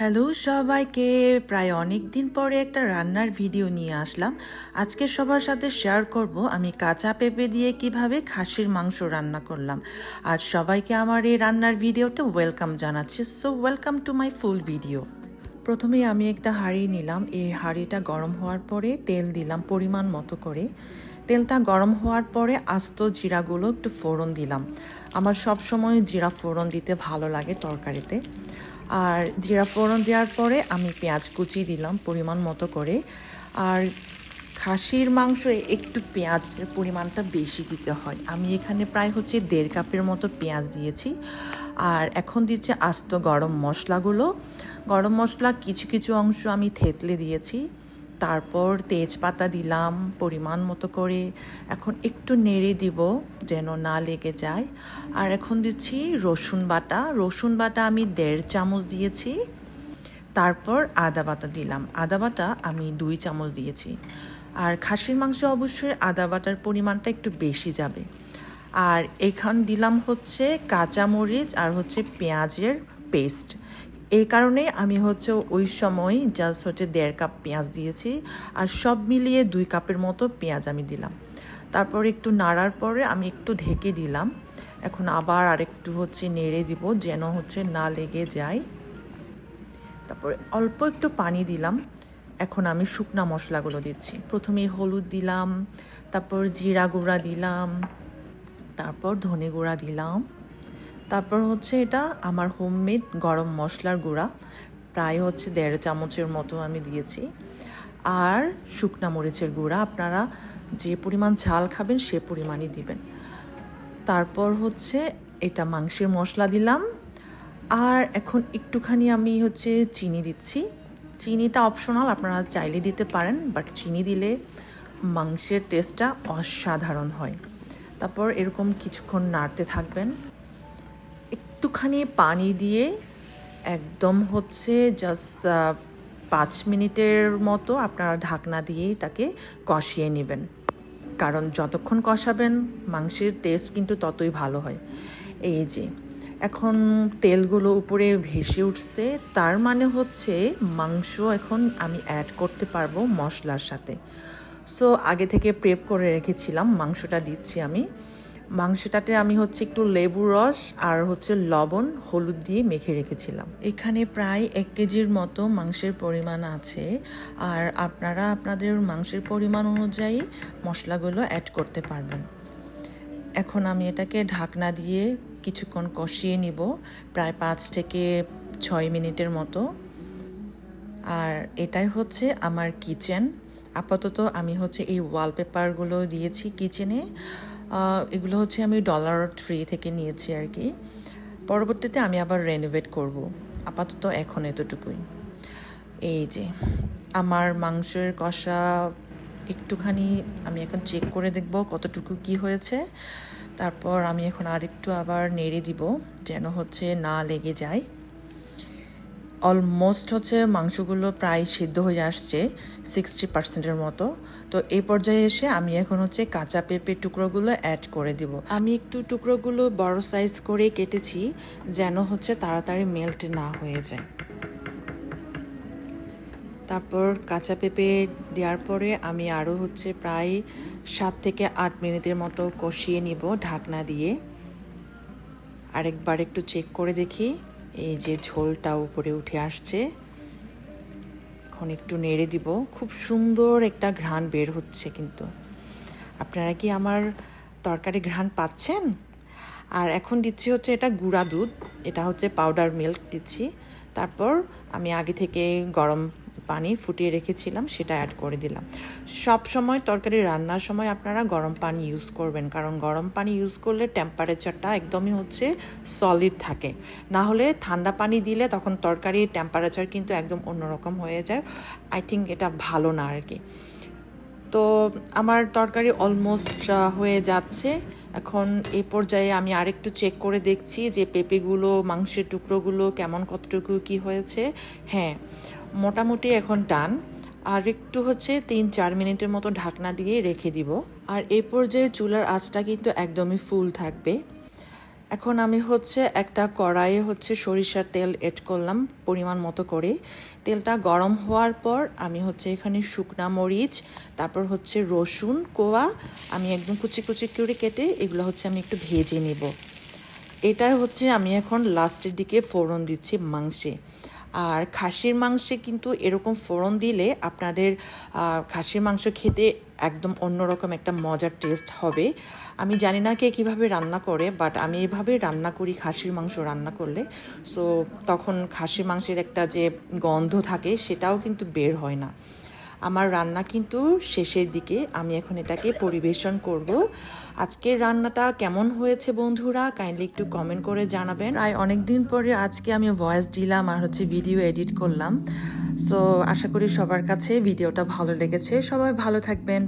Hello সবাইকে, প্রায় অনেক দিন পরে একটা রান্নার ভিডিও নিয়ে আসলাম। আজকে সবার সাথে শেয়ার করব আমি কাঁচা পেঁপে দিয়ে কীভাবে খাসির মাংস রান্না করলাম। আর সবাইকে আমার এই রান্নার ভিডিওতে ওয়েলকাম জানাচ্ছি। So welcome to my full video প্রথমেই আমি একটা হাঁড়ি নিলাম। এই হাঁড়িটা গরম হওয়ার পরে তেল দিলাম পরিমাণ মতো করে। তেলটা গরম হওয়ার পরে আস্ত জিরাগুলো একটু ফোড়ন দিলাম। আমার সব সময় জিরা ফোড়ন দিতে ভালো লাগে তরকারিতে। আর জিরা ফোড়ন দেওয়ার পরে আমি পেঁয়াজ কুচি দিলাম পরিমাণ মতো করে। আর খাসির মাংস একটু পেঁয়াজের পরিমাণটা বেশি দিতে হয়। আমি এখানে প্রায় হচ্ছে দেড় কাপের মতো পেঁয়াজ দিয়েছি। আর এখন দিচ্ছে আস্ত গরম মশলাগুলো। গরম মশলা কিছু কিছু অংশ আমি থেতলে দিয়েছি। তারপর তেজপাতা দিলাম পরিমাণ মতো করে। এখন একটু নেড়ে দিব যেন না লেগে যায়। আর এখন দিচ্ছি রসুন বাটা। রসুন বাটা আমি দেড় চামচ দিয়েছি। তারপর আদা বাটা দিলাম। আদা বাটা আমি দুই চামচ দিয়েছি। আর খাসির মাংস অবশ্যই আদা বাটার পরিমাণটা একটু বেশি যাবে। আর এখান দিলাম হচ্ছে কাঁচামরিচ আর হচ্ছে পেঁয়াজের পেস্ট। এই কারণে আমি হচ্ছে ওই সময় জাস্ট হচ্ছে দেড় কাপ পেঁয়াজ দিয়েছি আর সব মিলিয়ে দুই কাপের মতো পেঁয়াজ আমি দিলাম। তারপর একটু নাড়ার পরে আমি একটু ঢেকে দিলাম। এখন আবার আরেকটু হচ্ছে নেড়ে দিব যেন হচ্ছে না লেগে যায়। তারপরে অল্প একটু পানি দিলাম। এখন আমি শুকনা মশলাগুলো দিচ্ছি। প্রথমে হলুদ দিলাম, তারপর জিরা গুঁড়া দিলাম, তারপর ধনে গুঁড়া দিলাম। তারপর হচ্ছে এটা আমার হোমমেড গরম মশলার গুঁড়া। প্রায় হচ্ছে দেড় চামচের মতো আমি দিয়েছি। আর শুকনা মরিচের গুঁড়া, আপনারা যে পরিমাণ ঝাল খাবেন সে পরিমাণই দিবেন। তারপর হচ্ছে এটা মাংসের মশলা দিলাম। আর এখন একটুখানি আমি হচ্ছে চিনি দিচ্ছি। চিনিটা অপশনাল আপনারা চাইলে দিতে পারেন বাট চিনি দিলে মাংসের টেস্টটা অসাধারণ হয়। তারপর এরকম কিছুক্ষণ নাড়তে থাকবেন। একটুখানি পানি দিয়ে একদম হচ্ছে জাস্ট পাঁচ মিনিটের মতো আপনারা ঢাকনা দিয়ে এটাকে কষিয়ে নেবেন। কারণ যতক্ষণ কষাবেন, মাংসের টেস্ট কিন্তু ততই ভালো হয়। এই যে, এখন তেলগুলো উপরে ভেসে উঠছে, তার মানে হচ্ছে মাংস এখন আমি অ্যাড করতে পারব মশলার সাথে। সো আগে থেকে প্রেপ করে রেখেছিলাম, মাংসটা দিচ্ছি আমি। মাংসটাতে আমি হচ্ছে একটু লেবু রস আর হচ্ছে লবণ, হলুদ দিয়ে মেখে রেখেছিলাম। এখানে প্রায় এক কেজির মতো মাংসের পরিমাণ আছে। আর আপনারা আপনাদের মাংসের পরিমাণ অনুযায়ী মশলাগুলো অ্যাড করতে পারবেন। এখন আমি এটাকে ঢাকনা দিয়ে কিছুক্ষণ কষিয়ে নিব, প্রায় পাঁচ থেকে ছয় মিনিটের মতো। আর এটাই হচ্ছে আমার কিচেন। আপাতত আমি হচ্ছে এই ওয়ালপেপারগুলো দিয়েছি কিচেনে। এগুলো হচ্ছে আমি ডলার থ্রি থেকে নিয়েছি আর কি। পরবর্তীতে আমি আবার রেনোভেট করব। আপাতত এখন এতটুকুই। এই যে, আমার মাংসের কষা একটুখানি আমি এখন চেক করে দেখব কতটুকু কি হয়েছে। তারপর আমি এখন আরেকটু আবার নেড়ে দিব, যেন হচ্ছে না লেগে যায়। অলমোস্ট হচ্ছে মাংসগুলো প্রায় সিদ্ধ হয়ে আসছে সিক্সটি পার্সেন্টের মতো। তো এই পর্যায়ে এসে আমি এখন হচ্ছে কাঁচা পেঁপে টুকরোগুলো অ্যাড করে দিব। আমি একটু টুকরোগুলো বড় সাইজ করে কেটেছি যেন হচ্ছে তাড়াতাড়ি মেল্ট না হয়ে যায়। তারপর কাঁচা পেঁপে দেওয়ার পরে আমি আরও হচ্ছে প্রায় সাত থেকে আট মিনিটের মতো কষিয়ে নিব ঢাকনা দিয়ে। আরেকবার একটু চেক করে দেখি। এই যে ঝোলটা উপরে উঠে আসছে, এখন একটু নেড়ে দিব। খুব সুন্দর একটা ঘ্রাণ বের হচ্ছে কিন্তু। আপনারা কি আমার তরকারি ঘ্রাণ পাচ্ছেন? আর এখন দিচ্ছি হচ্ছে এটা গুঁড়া দুধ, এটা হচ্ছে পাউডার মিল্ক দিচ্ছি। তারপর আমি আগে থেকে গরম পানি ফুটিয়ে রেখেছিলাম, সেটা অ্যাড করে দিলাম। সব সময় তরকারি রান্নার সময় আপনারা গরম পানি ইউজ করবেন, কারণ গরম পানি ইউজ করলে টেম্পারেচারটা একদমই হচ্ছে সলিড থাকে। না হলে ঠান্ডা পানি দিলে তখন তরকারির টেম্পারেচার কিন্তু একদম অন্যরকম হয়ে যায়। আই থিঙ্ক এটা ভালো না আর কি। তো আমার তরকারি অলমোস্ট হয়ে যাচ্ছে। এখন এই পর্যায়ে আমি আরেকটু চেক করে দেখছি যে পেঁপেগুলো, মাংসের টুকরোগুলো কেমন, কতটুকু, কি হয়েছে। হ্যাঁ মোটামুটি এখন টান আর একটু হচ্ছে তিন, চার মিনিটের মতো ঢাকনা দিয়ে রেখে দিব। আর এই পর্যায়ে চুলার আঁচটা কিন্তু একদমই ফুল থাকবে। এখন আমি হচ্ছে একটা কড়াইয়ে হচ্ছে সরিষার তেল এড করলাম পরিমাণ মতো করে। তেলটা গরম হওয়ার পর আমি হচ্ছে এখানে শুকনা মরিচ, তারপর হচ্ছে রসুন, কোয়া, আমি একদম কুচি কুচি করে কেটে এগুলো হচ্ছে আমি একটু ভেজে নেব। এটা হচ্ছে আমি এখন লাস্টের দিকে ফোড়ন দিচ্ছি মাংসে। আর খাসির মাংসে কিন্তু এরকম ফোড়ন দিলে আপনাদের খাসির মাংস খেতে একদম অন্যরকম একটা মজার টেস্ট হবে। আমি জানি না কে কীভাবে রান্না করে বাট আমি এভাবে রান্না করি, খাসির মাংস রান্না করলে। সো তখন খাসির মাংসের একটা যে গন্ধ থাকে, সেটাও কিন্তু বের হয় না। আমার রান্না কিন্তু শেষের দিকে, আমি এখন এটাকে পরিবেশন করব। আজকের রান্নাটা কেমন হয়েছে বন্ধুরা কাইন্ডলি একটু কমেন্ট করে জানাবেন। আর অনেক দিন পরে আজকে আমি ভয়েস দিলাম আর হচ্ছে ভিডিও এডিট করলাম। সো আশা করি সবার কাছে ভিডিওটা ভালো লেগেছে। সবাই ভালো থাকবেন।